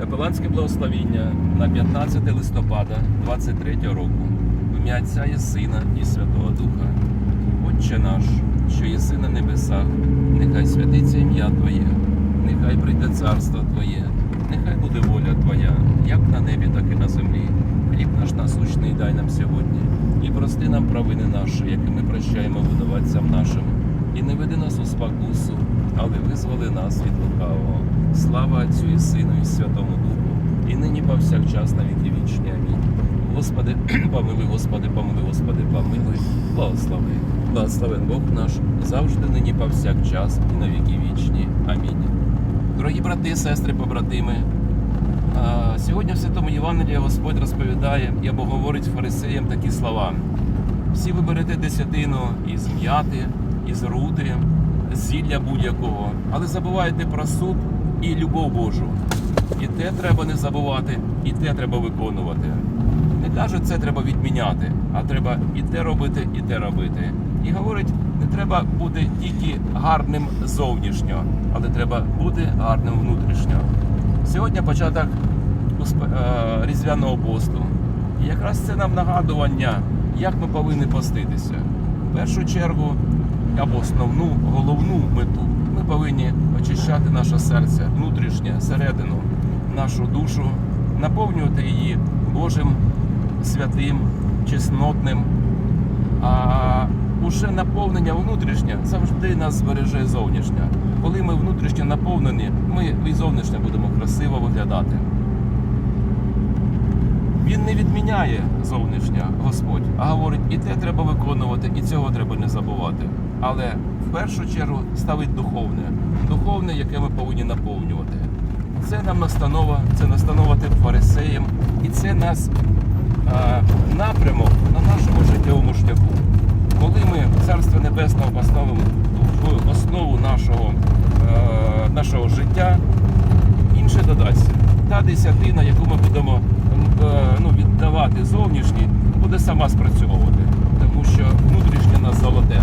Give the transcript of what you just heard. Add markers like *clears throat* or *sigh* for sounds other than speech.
Капеланське благословіння на 15 листопада 23 року. В ім'я Отця і Сина і Святого Духа. Отче наш, що єси на небесах, нехай святиться ім'я Твоє, нехай прийде царство Твоє, нехай буде воля Твоя, як на небі, так і на землі. Хліб наш насущний дай нам сьогодні, і прости нам провини наші, які ми прощаємо винуватцям нашим. І не веди нас у спокусу, але визволи нас від лукавого. Слава Отцю і Сину і Святому Духу, і нині повсякчас на віки вічні. Амінь. Господи, *clears throat* помилуй, Господи, помилуй, Господи, помилуй, благослови. Благословен Бог наш завжди нині повсякчас і на віки вічні. Амінь. Дорогі брати, сестри, побратими. Сьогодні в Святому Євангелії Господь розповідає і або говорить фарисеям такі слова. Всі ви берете десятину із м'яти, із рути, зілля будь-якого, але забуваєте про суд і любов Божу. І те треба не забувати, і те треба виконувати. Не кажуть, це треба відміняти, а треба і те робити, і те робити. І говорить, не треба бути тільки гарним зовнішньо, але треба бути гарним внутрішньо. Сьогодні початок е, різдвяного посту. І якраз це нам нагадування, як ми повинні поститися. В першу чергу, або основну, головну мету, ми повинні очищати наше серце, внутрішнє, середину, нашу душу, наповнювати її Божим святим, чеснотним. А уже наповнення внутрішнє завжди нас збереже зовнішнє. Коли ми внутрішньо наповнені, ми і зовнішньо будемо красиво виглядати. Він не відміняє зовнішнє Господь, а говорить, і те треба виконувати, і цього треба не забувати. Але в першу чергу ставить духовне, духовне, яке ми повинні наповнювати. Це нам настанова, це настанова тим фарисеям, і це нас е, напрямок на нашому життєвому шляху. Коли ми Царство Небесного поставимо в основу нашого, е, нашого життя, інше додасться. Та десятина, яку ми будемо е, ну, віддавати зовнішній, буде сама спрацьовувати. Тому що внутрішнє нас золоте,